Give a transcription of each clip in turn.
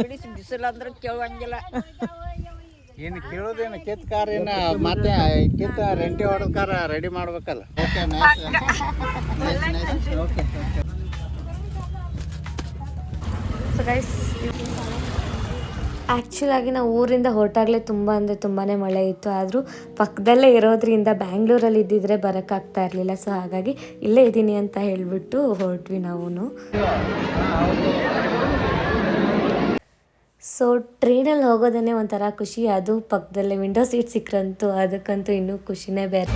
ಬಿಡಿಸಿ ಬಿಸಿಲು ಅಂದ್ರೆ ಕೇಳುವಂಗಿಲ್ಲ ಏನು ಕೇಳೋದೇನು ಕಿತ್ ಕಾರ್ ಏನ ಮತ್ತೆ ಕಿತ್ ರೆಂಟಿ ಹೊಡೆದ ಕಾರ್ ರೆಡಿ ಮಾಡ್ಬೇಕಲ್ಲ. ಓಕೆ ಓಕೆ ಸೊ ಗೈಸ್ ಆ್ಯಕ್ಚುಲಾಗಿ ನಾವು ಊರಿಂದ ಹೊರಟಾಗಲೇ ತುಂಬ ಅಂದರೆ ತುಂಬಾ ಮಳೆ ಇತ್ತು. ಆದರೂ ಪಕ್ಕದಲ್ಲೇ ಇರೋದ್ರಿಂದ ಬ್ಯಾಂಗ್ಳೂರಲ್ಲಿ ಇದ್ದಿದ್ರೆ ಬರೋಕ್ಕಾಗ್ತಾ ಇರಲಿಲ್ಲ. ಸೊ ಹಾಗಾಗಿ ಇಲ್ಲೇ ಇದ್ದೀನಿ ಅಂತ ಹೇಳಿಬಿಟ್ಟು ಹೊರಟ್ವಿ ನಾವು ಸೊ ಟ್ರೈನಲ್ಲಿ ಹೋಗೋದನ್ನೇ ಒಂಥರ ಖುಷಿ. ಅದು ಪಕ್ಕದಲ್ಲೇ ವಿಂಡೋ ಸೀಟ್ ಸಿಕ್ಕರಂತೂ ಅದಕ್ಕಂತೂ ಇನ್ನೂ ಖುಷಿನೇ ಬೇರೆ.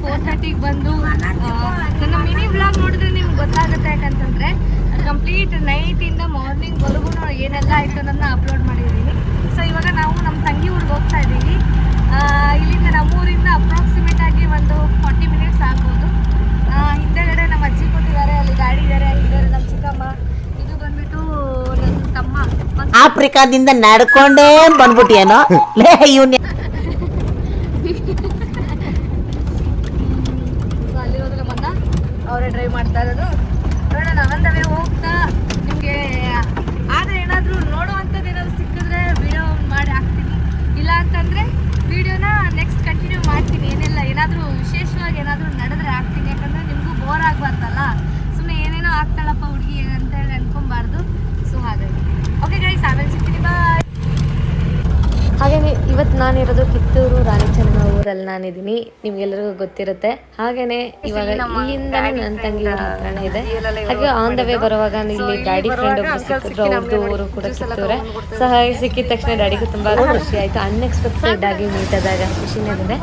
ಫೋರ್ ತರ್ಟಿಗೆ ಬಂದು ನನ್ನ ಮಿನಿ ಬ್ಲಾಗ್ ನೋಡಿದ್ರೆ ನಿಮ್ಗೆ ಗೊತ್ತಾಗುತ್ತೆ ಯಾಕಂತಂದ್ರೆ ಕಂಪ್ಲೀಟ್ ನೈಟಿಂದ ಮಾರ್ನಿಂಗ್ವರೆಗೂ ಏನೆಲ್ಲ ಆಯಿತು ಅನ್ನೋದನ್ನ ಅಪ್ಲೋಡ್ ಮಾಡಿದ್ದೀನಿ ಸೊ ಇವಾಗ ನಾವು ನಮ್ಮ ತಂಗಿ ಊರಿಗೆ ಹೋಗ್ತಾ ಇದ್ದೀವಿ ಇಲ್ಲಿಂದ ನಮ್ಮೂರಿಂದ ಅಪ್ರಾಕ್ಸಿಮೇಟ್ ಆಗಿ ಒಂದು ಫಾರ್ಟಿ ಮಿನಿಟ್ಸ್ ಆಗ್ಬೋದು. ಹಿಂದೆಗಡೆ ನಮ್ಮ ಅಜ್ಜಿ ಕೊಟ್ಟಿದ್ದಾರೆ ಅಲ್ಲಿ ಗಾಡಿ ಇದ್ದಾರೆ ಇದ್ದಾರೆ ನಮ್ಮ ಚಿಕ್ಕಮ್ಮ. ಇದು ಬಂದ್ಬಿಟ್ಟು ನನ್ನ ತಮ್ಮ. ಆಫ್ರಿಕಾದಿಂದ ನಡ್ಕೊಂಡೇ ಬಂದ್ಬಿಟ್ಟಿಯೇನೋ? ಲೇ ಇವ್ನ ಸೊ ಅಲ್ಲಿರೋದು ನಮ್ಮನ್ನ ಅವರೇ ಡ್ರೈವ್ ಮಾಡ್ತಾ ಇರೋದು. ನೋಡೋಣ ಒಂದವೇ ಹೋಗ್ತಾ. ನಿಮಗೆ ಆದರೆ ಏನಾದರೂ ನೋಡುವಂಥದ್ದು ಏನಾದರೂ ಸಿಕ್ಕಿದ್ರೆ ವಿಡಿಯೋ ಮಾಡಿ ಹಾಕ್ತೀನಿ. ಇಲ್ಲ ಅಂತಂದರೆ ವಿಡಿಯೋನ ನೆಕ್ಸ್ಟ್ ಕಂಟಿನ್ಯೂ ಮಾಡ್ತೀನಿ. ಏನೆಲ್ಲ ಏನಾದರೂ ವಿಶೇಷವಾಗಿ ಏನಾದರೂ ನಡೆದ್ರೆ ಹಾಕ್ತೀನಿ. ಯಾಕಂದರೆ ನಿಮಗೂ ಬೋರ್ ಆಗಬಾರ್ದಲ್ಲ. ಸುಮ್ಮನೆ ಏನೇನೋ ಆಗ್ತಾಳಪ್ಪ ಹುಡುಗಿ ಅಂತ ಹೇಳಿ ಅನ್ಕೊಬಾರ್ದು. ಸೊ ಹಾಗಾಗಿ. ಓಕೆ ಗೈಸ್ ಆಮೇಲೆ ಸಿಗ್ತೀನಿ. ಬಾಯ್ ಹಾಗೆ ಇವತ್ತು ನಾನಿರೋದು ಕಿತ್ತೂರು ರಾಣಿಚನ್ನ ಊರಲ್ಲಿ ನಾನಿದ್ದೀನಿ ನಿಮ್ಗೆಲ್ಲರಿಗೂ ಗೊತ್ತಿರುತ್ತೆ. ಹಾಗೇನೆ ಇವಾಗ ಇಲ್ಲಿಂದ ನನ್ನ ತಂಗಿ ಹತ್ರನೇ ಇದೆ. ಹಾಗೆ ಆನ್ ದ ವೇ ಬರುವಾಗ ಇಲ್ಲಿ ಡ್ಯಾಡಿ ಫ್ರೆಂಡ್ ಒಬ್ರು ಸಿಕ್ಕಿದ್ರು ಅವ್ರದ್ದು ಊರು ಕೂಡ ಸಿಕ್ತವ್ರೆ ಸೊ ಹಾಗೆ ಸಿಕ್ಕಿದ ತಕ್ಷಣ ಡ್ಯಾಡಿಗೂ ತುಂಬಾ ಖುಷಿ ಆಯ್ತು. ಅನ್ಎಕ್ಸ್ಪೆಕ್ಟೆಡ್ ಆಗಿ ಮೀಟ್ ಆದಾಗ ಖುಷಿನೇ ಇದೆ.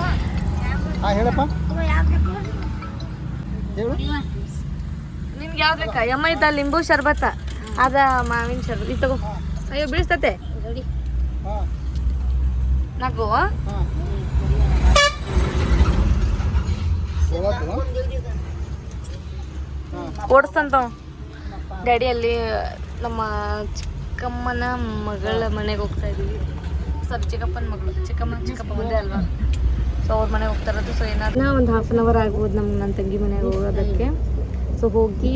ನಿಮ್ಗೆ ಯಾವ್ದು ಬೇಕಾ? ಇದ್ದ ಲಿಂಬು ಶರ್ಬತ್ತ. ಅದ ಮಾವಿನ ಶರ್ಬತ್ ಇದು ತಗೋ. ಅಯ್ಯೋ ಬೀಳಿಸ್ತತೆ ನಗು. ನಾಲ್ಕು ಹಾಂ ಯಾವತ್ತು ಓಡಿಸ್ತಂತ ಡ್ಯಾಡಿ ಅಲ್ಲಿ ನಮ್ಮ ಚಿಕ್ಕಮ್ಮನ ಮಗಳ ಮನೆಗೆ ಹೋಗ್ತಾ ಇದೀವಿ. ಸರ್ ಚಿಕ್ಕಪ್ಪನ ಮಗಳು. ಚಿಕ್ಕಮ್ಮ ಚಿಕ್ಕಪ್ಪ ಮುಂದೆ ಅಲ್ವಾ? ಸೊ ಅವ್ರ ಮನೆಗೆ ಹೋಗ್ತಾ ಇರೋದು. ಸೊ ಏನಾದ್ರು ಒಂದು ಹಾಫ್ ಆನ್ ಅವರ್ ಆಗ್ಬೋದು ನಮ್ಮ ನನ್ನ ತಂಗಿ ಮನೆಗೆ ಹೋಗೋದಕ್ಕೆ. ಸೊ ಹೋಗಿ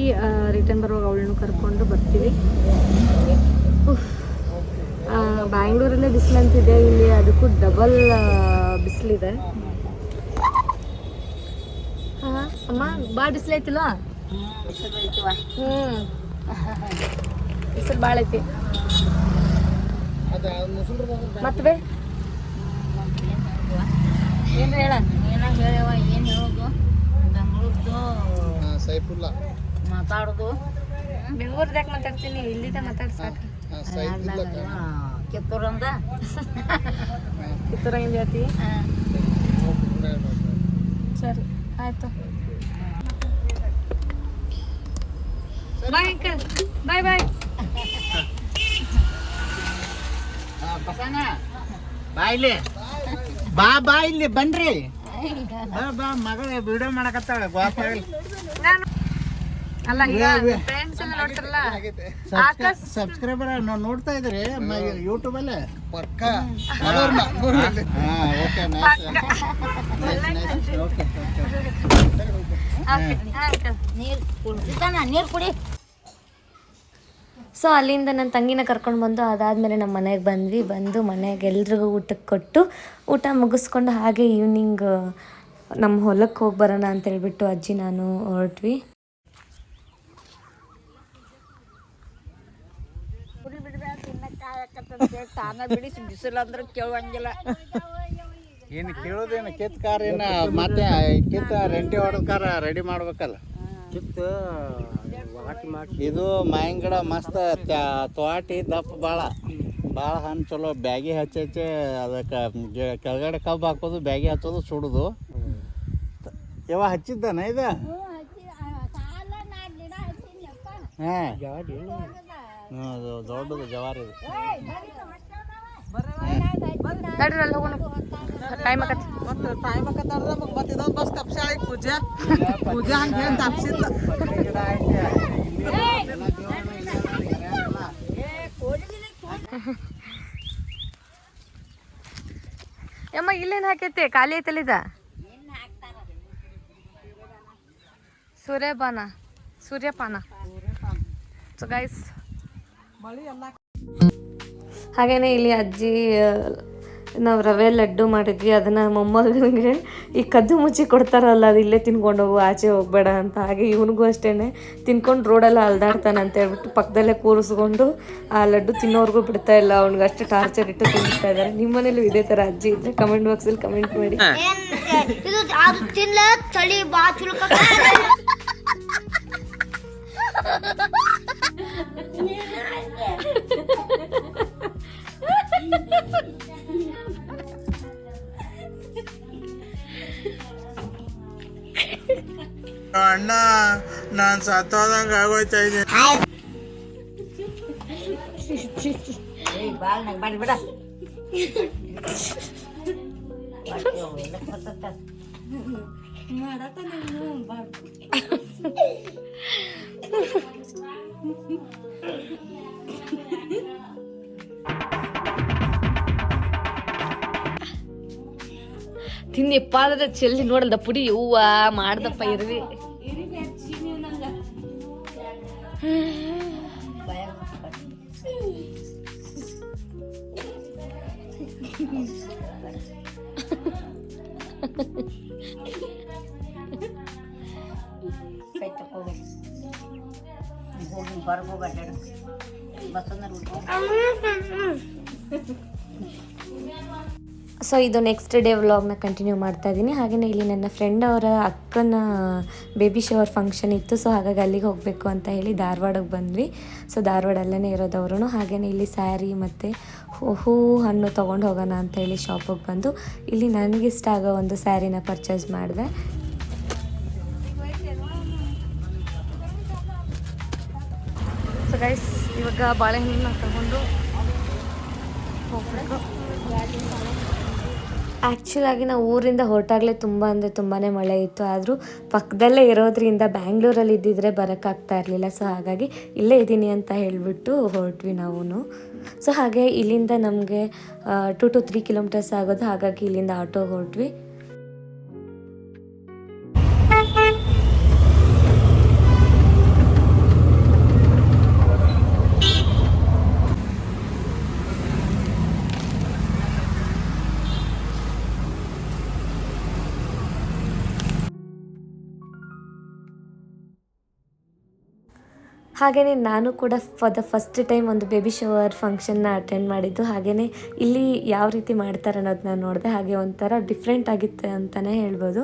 ರಿಟರ್ನ್ ಬರುವಾಗ ಅವಳನ್ನು ಕರ್ಕೊಂಡು ಬರ್ತೀವಿ. ಬ್ಯಾಂಗ್ಳೂರಲ್ಲೇ ಬಿಸಿಲಂತಿದೆ. ಇಲ್ಲಿ ಅದಕ್ಕೂ ಡಬಲ್ ಬಿಸಿಲಿದೆ ಹಾಂ ಅಮ್ಮ ಭಾಳ ಐತಿಲ್ಲ? ಹ್ಮ್. ಬಿಸಿಲು ಭಾಳ ಐತಿ. ಮತ್ತೆ ಬೇ ಏನು ಹೇಳ? ಏನ ಹೇಳ್ಯವ ಏನು ಹೇಳೋದು ಬೆಂಗಳೂರ್ದು ಸೈಫುಲ್ಲಾ ಮಾತಾಡೋದು. ಬೆಂಗಳೂರ್ದಾಗ ಮಾತಾಡ್ತೀನಿ ಇಲ್ಲಿದ್ದ ಮಾತಾಡ್ ಸಾಕು. ಕಿತ್ತೂರಂದ? ಕಿತ್ತೂರ ಹಿಂಗೆ ಹೇಳ್ತಿ ಸರಿ ಆಯ್ತು. ಬಾಯ್ ಅಂಕಲ್ ಬಾಯ್ ಬಾಯ್ ಬಾ ಇಲ್ಲಿ. ಬಾ ಬಾ ಇಲ್ಲಿ ಬನ್ರಿ. ಬಾ ಬಾ ಮಗಳು ವಿಡಿಯೋ ಮಾಡಕತ್ತಾಳ ಗೋಪಾಲ್ ಅಲ್ಲ ಈಗ ಫ್ರೆಂಡ್ಸ್ ಎಲ್ಲ ನೋಡ್ತಾರಲ್ಲ ಆಕಾಶ್ ಸಬ್ಸ್ಕ್ರೈಬರ್ ನಾವು ನೋಡ್ತಾ ಇದ್ರಿ ಯೂಟ್ಯೂಬ್ ಅಲ್ಲೇ. ಪಕ್ಕ. ಓಕೆ ಓಕೆ ಅಂಕಲ್ ನೀರ್ ಕುಡ್ಸಿತಾನ ನೀರ್ ಕುಡಿ. ಸೊ ಅಲ್ಲಿಂದ ನನ್ನ ತಂಗಿನ ಕರ್ಕೊಂಡು ಬಂದು ಅದಾದಮೇಲೆ ನಮ್ಮ ಮನೆಗೆ ಬಂದ್ವಿ. ಬಂದು ಮನೆಗೆ ಎಲ್ರಿಗೂ ಊಟಕ್ಕೆ ಕೊಟ್ಟು ಊಟ ಮುಗಿಸ್ಕೊಂಡು ಹಾಗೆ ಈವ್ನಿಂಗ್ ನಮ್ಮ ಹೊಲಕ್ಕೆ ಹೋಗಿ ಬರೋಣ ಅಂತ ಹೇಳ್ಬಿಟ್ಟು ಅಜ್ಜಿ ನಾನು ಹೊರಟ್ವಿ. ತಾನ ಬಿಡಿಸಿ ಬಿಸಿಲು ಅಂದ್ರೆ ಕೇಳುವಂಗಿಲ್ಲ ಏನು ಕೇಳೋದೇನು? ಕಿತ್ ಕಾರ್ ಏನ ಮತ್ತೆ ಕಿತ್ತ ರೆಂಟಿ ಹೊಡೆದ ಕಾರ್ ರೆಡಿ ಮಾಡ್ಬೇಕಲ್ಲ. ಕಿತ್ತು ಇದು ಮಾಯಂಗಡ ಗಿಡ ಮಸ್ತ್ ತೋಟಿ ತ್ವಾಟಿ ದಪ್ಪ ಭಾಳ ಭಾಳ ಹಣ್ಣು ಚಲೋ. ಬ್ಯಾಗಿ ಹಚ್ಚಿ ಹಚ್ಚಿ ಅದಕ್ಕೆ ಕೆಳಗಡೆ ಕಬ್ಬು ಹಾಕೋದು ಬ್ಯಾಗಿ ಹಚ್ಚೋದು ಸುಡೋದು. ಯಾವ ಹಚ್ಚಿದ್ದಾನ ಇದು? ಹಾಂ. ದೊಡ್ಡದು. ಜವಾರಿ ಇದು. ಟೈಮ್ ಆಗತ್ತೆ ಮತ್ತೆ ಟೈಮ್ ನಮಗೆ ಬಸ್ ತಪ್ಸಾಳ ಪೂಜೆ. ಪೂಜಾ ಹಂಗೆ ತಪ್ಸಿಲ್ಲ ಗಿಡ ಐತೆ ಯಮ್ಮ ಇಲ್ಲೇನು ಹಾಕೈತೆ? ಖಾಲಿ ಐತಲ್ಲ ಇದ? ಸೂರ್ಯಪಾನ. ಸೂರ್ಯಪಾನ ಸೊ ಗೈಸ್ ಹಾಗೇನೆ ಇಲ್ಲಿ ಅಜ್ಜಿ ನಾವು ರವೆ ಲಡ್ಡು ಮಾಡಿದ್ವಿ ಅದನ್ನು ಮೊಮ್ಮಗನಿಗೆ ಈ ಕದ್ದು ಮುಚ್ಚಿ ಕೊಡ್ತಾರಲ್ಲ ಅದು ಇಲ್ಲೇ ತಿನ್ಕೊಂಡು ಹೋಗು ಆಚೆ ಹೋಗ್ಬೇಡ ಅಂತ. ಹಾಗೆ ಇವನಿಗೂ ಅಷ್ಟೇ ತಿನ್ಕೊಂಡು ರೋಡೆಲ್ಲ ಅಲ್ದಾಡ್ತಾನೆ ಅಂತ ಹೇಳ್ಬಿಟ್ಟು ಪಕ್ಕದಲ್ಲೇ ಕೂರಿಸ್ಕೊಂಡು ಆ ಲಡ್ಡು ತಿನ್ನೋರ್ಗೂ ಬಿಡ್ತಾ ಇಲ್ಲ. ಅವ್ನಿಗೆ ಅಷ್ಟು ಟಾರ್ಚರ್ ಇಟ್ಟು ತಿನ್ನಿಸ್ತಾ ಇದ್ದಾರೆ ನಿಮ್ಮ ಮನೇಲೂ ಇದೇ ಥರ ಅಜ್ಜಿ ಇದ್ದರೆ ಕಮೆಂಟ್ ಬಾಕ್ಸಲ್ಲಿ ಕಮೆಂಟ್ ಮಾಡಿ. ಇದು ಅದು ತಿನ್ಲ ಚಳಿ ಅಣ್ಣ ನಾನು ಸತ್ತೋದಂಗ ಆಗೋಯ್ತಾ ಇದ್ದೀನಿ ತಿಂದಿಪ್ಪ ಅಂದ್ರೆ ಚೆಲ್ಲಿ ನೋಡಲ್ದ ಪುಡಿ ಹೂವ ಮಾಡ್ದಪ್ಪ ಇರ್ವಿ Peito pobre. Me vou limpar, vou bater. Bastante ruim. So ಇದು ನೆಕ್ಸ್ಟ್ ಡೇ ವ್ಲಾಗ್ನ ಕಂಟಿನ್ಯೂ ಮಾಡ್ತಾ ಇದ್ದೀನಿ ಹಾಗೆಯೇ ಇಲ್ಲಿ ನನ್ನ ಫ್ರೆಂಡ್ ಅವರ ಅಕ್ಕನ ಬೇಬಿ ಶವರ್ ಫಂಕ್ಷನ್ ಇತ್ತು. ಸೊ ಹಾಗಾಗಿ ಅಲ್ಲಿಗೆ ಹೋಗಬೇಕು ಅಂತ ಹೇಳಿ ಧಾರವಾಡಕ್ಕೆ ಬಂದ್ವಿ. ಸೊ ಧಾರವಾಡಲ್ಲೇ ಇರೋದವ್ರು ಹಾಗೆಯೇ ಇಲ್ಲಿ ಸ್ಯಾರಿ ಮತ್ತು ಹೂ ಹಣ್ಣು ತೊಗೊಂಡು ಹೋಗೋಣ ಅಂತ ಹೇಳಿ ಶಾಪಿಗೆ ಬಂದು ಇಲ್ಲಿ ನನಗಿಷ್ಟ ಆಗೋ ಒಂದು ಸ್ಯಾರಿನ ಪರ್ಚೇಸ್ ಮಾಡಿದೆ. ಸೊ ಗೈಸ್ ಇವಾಗ ಬಾಳೆಹಣ್ಣು ತಗೊಂಡು ಹೋಗ್ಬೇಕು. ಆ್ಯಕ್ಚುಲ್ ಆಗಿ ನಾವು ಊರಿಂದ ಹೊರಟಾಗಲೇ ತುಂಬ ಅಂದರೆ ತುಂಬಾ ಮಳೆ ಇತ್ತು. ಆದರೂ ಪಕ್ಕದಲ್ಲೇ ಇರೋದ್ರಿಂದ ಬ್ಯಾಂಗ್ಳೂರಲ್ಲಿ ಇದ್ದಿದ್ರೆ ಬರೋಕ್ಕಾಗ್ತಾ ಇರಲಿಲ್ಲ. ಸೊ ಹಾಗಾಗಿ ಇಲ್ಲೇ ಇದ್ದೀನಿ ಅಂತ ಹೇಳಿಬಿಟ್ಟು ಹೊರಟ್ವಿ ನಾವು ಸೊ ಹಾಗೆ ಇಲ್ಲಿಂದ ನಮಗೆ ಟು ಟು ತ್ರೀ ಕಿಲೋಮೀಟರ್ಸ್ ಆಗೋದು. ಹಾಗಾಗಿ ಇಲ್ಲಿಂದ ಆಟೋ ಹೊರಟ್ವಿ. ಹಾಗೆಯೇ ನಾನು ಕೂಡ ಫಾರ್ ದ ಫಸ್ಟ್ ಟೈಮ್ ಒಂದು ಬೇಬಿ ಶವರ್ ಫಂಕ್ಷನ್ನ ಅಟೆಂಡ್ ಮಾಡಿದ್ದು. ಹಾಗೆಯೇ ಇಲ್ಲಿ ಯಾವ ರೀತಿ ಮಾಡ್ತಾರೆ ಅನ್ನೋದನ್ನ ನೋಡಿದೆ ಹಾಗೆ ಒಂಥರ ಡಿಫ್ರೆಂಟ್ ಆಗಿತ್ತು ಅಂತಲೇ ಹೇಳ್ಬೋದು.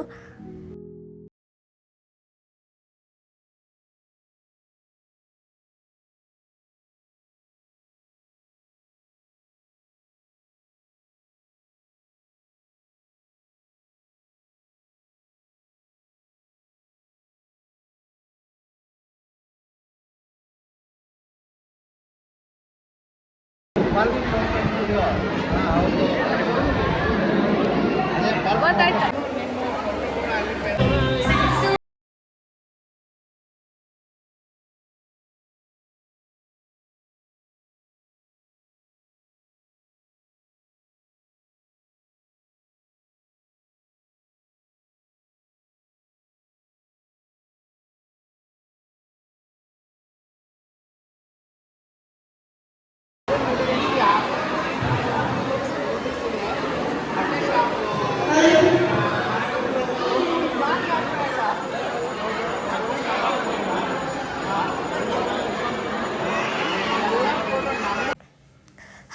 ಗೊತ್ತಾಯ್ತಾ.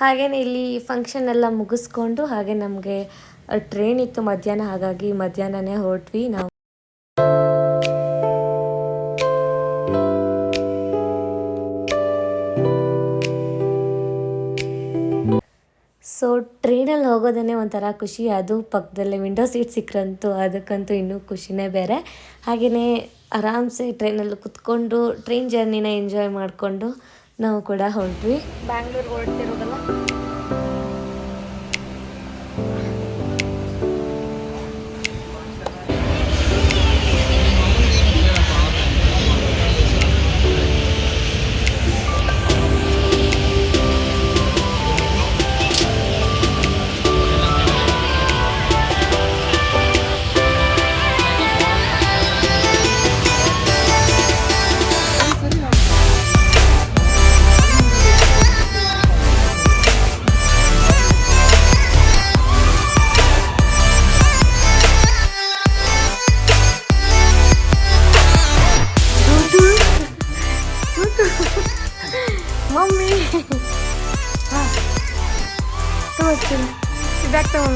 ಹಾಗೆಯೇ ಇಲ್ಲಿ ಫಂಕ್ಷನ್ ಎಲ್ಲ ಮುಗಿಸ್ಕೊಂಡು ಹಾಗೆ ನಮಗೆ ಟ್ರೈನ್ ಇತ್ತು ಮಧ್ಯಾಹ್ನ, ಹಾಗಾಗಿ ಮಧ್ಯಾಹ್ನನೇ ಹೊರಟ್ವಿ ನಾವು. ಸೊ ಟ್ರೈನಲ್ಲಿ ಹೋಗೋದನ್ನೇ ಒಂಥರ ಖುಷಿ. ಅದು ಪಕ್ಕದಲ್ಲೇ ವಿಂಡೋ ಸೀಟ್ ಸಿಕ್ಕರಂತೂ ಅದಕ್ಕಂತೂ ಇನ್ನೂ ಖುಷಿನೇ ಬೇರೆ. ಹಾಗೆಯೇ ಆರಾಮ್ಸೆ ಟ್ರೈನಲ್ಲಿ ಕುತ್ಕೊಂಡು ಟ್ರೈನ್ ಜರ್ನಿನ ಎಂಜಾಯ್ ಮಾಡಿಕೊಂಡು ನಾವು ಕೂಡ ಹೊರಟ್ವಿ ಬ್ಯಾಂಗ್ಳೂರ್ ಹೊರಡ್ತಿರೋದಲ್ಲ ಬ್ಯಾಗ್ down.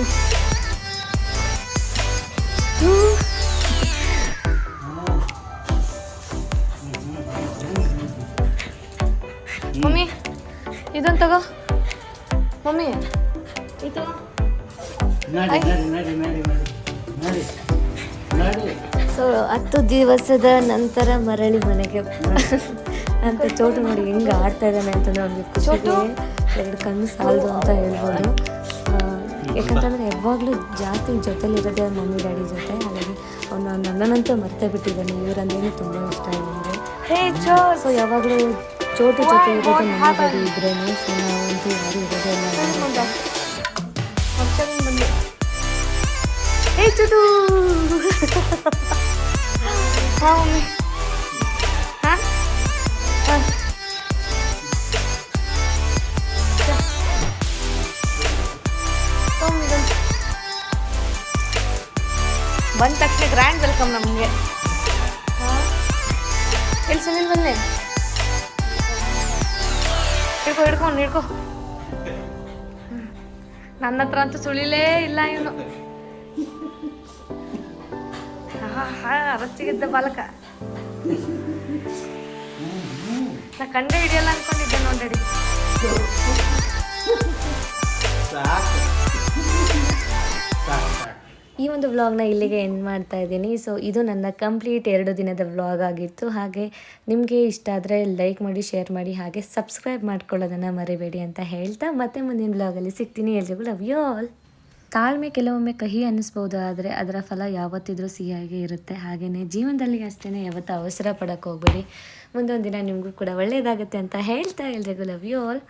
ಮಮ್ಮಿ ಇದೊಂದು ತಗೋ. ಮಮ್ಮಿ ಇದು ನಡಿ ನಡಿ ನಡಿ ನಡಿ ನಡಿ. ನಡಿ. ನಡಿ. ಸೊ ಹತ್ತು ದಿವಸದ ನಂತರ ಮರಳಿ ಮನೆಗೆ ಅಂತ ಚೋಟು ನೋಡಿ ಹೆಂಗೆ ಆಡ್ತಾ ಇದ್ದಾನೆ ಅಂತ ಅವ್ನಿಗೆ ಚೋಟು ಎರಡು ಕಣ್ಣು ಸಾಲದು ಅಂತ ಹೇಳ್ಬೋದು. ಯಾಕಂತಂದ್ರೆ ಯಾವಾಗಲೂ ಜಾಸ್ತಿ ಜೊತೆಲಿರೋದೇ ಅವ್ರ ಮಮ್ಮಿ ಡ್ಯಾಡಿ ಜೊತೆ. ಹಾಗಾಗಿ ಅವನು ನನ್ನನ್ನಂತೂ ಮರ್ತೇ ಬಿಟ್ಟಿದ್ದಾನೆ. ಇವರಂದ್ರೇನು ತುಂಬ ಇಷ್ಟ ನನಗೆ ಸೊ ಯಾವಾಗಲೂ ಚೋಟು ಜೊತೆ ಇರೋದು ಮಮ್ಮಿ ಡ್ಯಾಡಿ ಇದ್ರೇನೆ. ಸೊ ನಾವಂತೂ ಯಾರು ಇರೋದೇ ಇಲ್ಲ. ಹೇ ಚುಟು. ಬಂದ ತಕ್ಷಣ ಗ್ರ್ಯಾಂಡ್ ವೆಲ್ಕಮ್ ನಮಗೆ. ಎಲ್ಲಿ ಸುನಿಲ್ ಬಂದೆ ಹಿಡ್ಕೊ ಹಿಡ್ಕೊಂಡು ಹಿಡ್ಕೊ. ನನ್ನ ಹತ್ರ ಅಂತೂ ಸುಳಿಲೇ ಇಲ್ಲ ಇವನು. ರಸ್ತಿಗಿದ್ದ ಬಾಲಕ. ನಾ ಕಂಡೆ ಹಿಡಿಯಲ್ಲ ಅನ್ಕೊಂಡಿದ್ದೆ ನೋಡಿ ಈ ಒಂದು ವ್ಲಾಗ್ನ ಇಲ್ಲಿಗೆ ಎಂಡ್ ಮಾಡ್ತಾ ಇದ್ದೀನಿ. ಸೊ ಇದು ನನ್ನ ಕಂಪ್ಲೀಟ್ ಎರಡು ದಿನದ ವ್ಲಾಗ್ ಆಗಿತ್ತು. ಹಾಗೆ ನಿಮಗೆ ಇಷ್ಟ ಆದರೆ ಲೈಕ್ ಮಾಡಿ ಶೇರ್ ಮಾಡಿ, ಹಾಗೆ ಸಬ್ಸ್ಕ್ರೈಬ್ ಮಾಡ್ಕೊಳ್ಳೋದನ್ನು ಮರಿಬೇಡಿ ಅಂತ ಹೇಳ್ತಾ ಮತ್ತೆ ಮುಂದಿನ ವ್ಲಾಗಲ್ಲಿ ಸಿಗ್ತೀನಿ. ಎಲ್ರಿಗೂ ಲವ್ ಯು ಆಲ್ ತಾಳ್ಮೆ ಕೆಲವೊಮ್ಮೆ ಕಹಿ ಅನ್ನಿಸ್ಬೋದು, ಆದರೆ ಅದರ ಫಲ ಯಾವತ್ತಿದ್ರೂ ಸಿಹಿಯಾಗಿ ಇರುತ್ತೆ. ಹಾಗೆಯೇ ಜೀವನದಲ್ಲಿ ಅಷ್ಟೇ ಯಾವತ್ತೂ ಅವಸರ ಪಡೋಕ್ಕೆ ಹೋಗ್ಬೇಡಿ. ಮುಂದೊಂದು ದಿನ ನಿಮಗೂ ಕೂಡ ಒಳ್ಳೆಯದಾಗುತ್ತೆ ಅಂತ ಹೇಳ್ತಾ ಎಲ್ರಿಗೂ ಲವ್ ಯು ಆಲ್